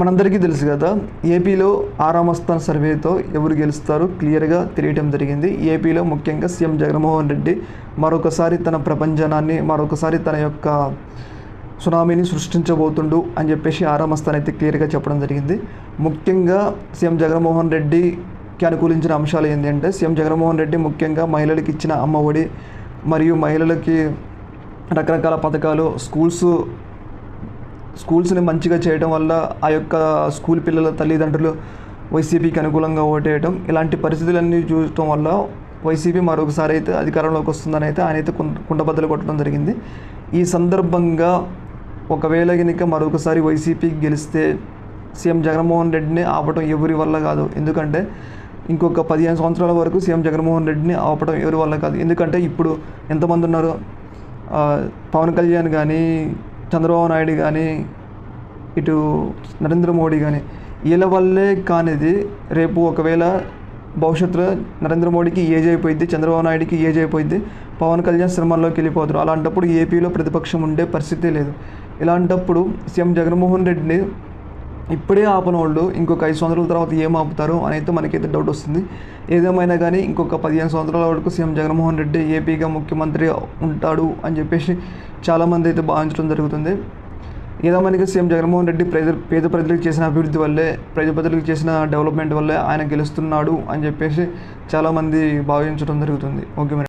మనందరికీ తెలుసు కదా ఏపీలో ఆరామ స్థాన సర్వేతో ఎవరు గెలుస్తారో క్లియర్గా తెలియటం జరిగింది. ఏపీలో ముఖ్యంగా సీఎం జగన్మోహన్ రెడ్డి మరొకసారి తన ప్రపంచనాన్ని మరొకసారి తన యొక్క సునామీని సృష్టించబోతుండు అని చెప్పేసి ఆరామ స్థానం అయితే క్లియర్గా చెప్పడం జరిగింది. ముఖ్యంగా సీఎం జగన్మోహన్ రెడ్డికి అనుకూలించిన అంశాలు ఏంటంటే సీఎం జగన్మోహన్ రెడ్డి ముఖ్యంగా మహిళలకు ఇచ్చిన అమ్మఒడి మరియు మహిళలకి రకరకాల పథకాలు స్కూల్స్ స్కూల్స్ని మంచిగా చేయడం వల్ల ఆ యొక్క స్కూల్ పిల్లల తల్లిదండ్రులు వైసీపీకి అనుకూలంగా ఓటేయడం ఇలాంటి పరిస్థితులన్నీ చూడటం వల్ల వైసీపీ మరొకసారి అయితే అధికారంలోకి వస్తుందని అయితే ఆయన అయితే కుండబద్దలు కొట్టడం జరిగింది. ఈ సందర్భంగా ఒకవేళ కనుక మరొకసారి వైసీపీ గెలిస్తే సీఎం జగన్మోహన్ రెడ్డిని ఆపటం ఎవరి వల్ల కాదు. ఎందుకంటే ఇంకొక పదిహేను సంవత్సరాల వరకు సీఎం జగన్మోహన్ రెడ్డిని ఆపటం ఎవరి వల్ల కాదు. ఎందుకంటే ఇప్పుడు ఎంతమంది ఉన్నారు? పవన్ కళ్యాణ్ కానీ చంద్రబాబు నాయుడు కానీ ఇటు నరేంద్ర మోడీ కానీ వీళ్ళ వల్లే కానిది రేపు ఒకవేళ భవిష్యత్తులో నరేంద్ర మోడీకి ఏజ్ అయిపోయింది చంద్రబాబు నాయుడుకి ఏజ్ అయిపోయింది పవన్ కళ్యాణ్ శ్రమంలోకి వెళ్ళిపోతారు. అలాంటప్పుడు ఏపీలో ప్రతిపక్షం ఉండే పరిస్థితి లేదు. ఇలాంటప్పుడు సీఎం జగన్మోహన్ రెడ్డిని ఇప్పుడే ఆపన వాళ్ళు ఇంకొక ఐదు సంవత్సరాల తర్వాత ఏం ఆపుతారు అని అయితే మనకైతే డౌట్ వస్తుంది. ఏదేమైనా కానీ ఇంకొక పదిహేను సంవత్సరాల వరకు సీఎం జగన్మోహన్ రెడ్డి ఏపీగా ముఖ్యమంత్రి ఉంటాడు అని చెప్పేసి చాలామంది అయితే భావించడం జరుగుతుంది. ఏదేమైనా సీఎం జగన్మోహన్ రెడ్డి ప్రజ పేద ప్రజలకు చేసిన అభివృద్ధి వల్లే ప్రజ ప్రజలకు చేసిన డెవలప్మెంట్ వల్లే ఆయన గెలుస్తున్నాడు అని చెప్పేసి చాలామంది భావించడం జరుగుతుంది. ఓకే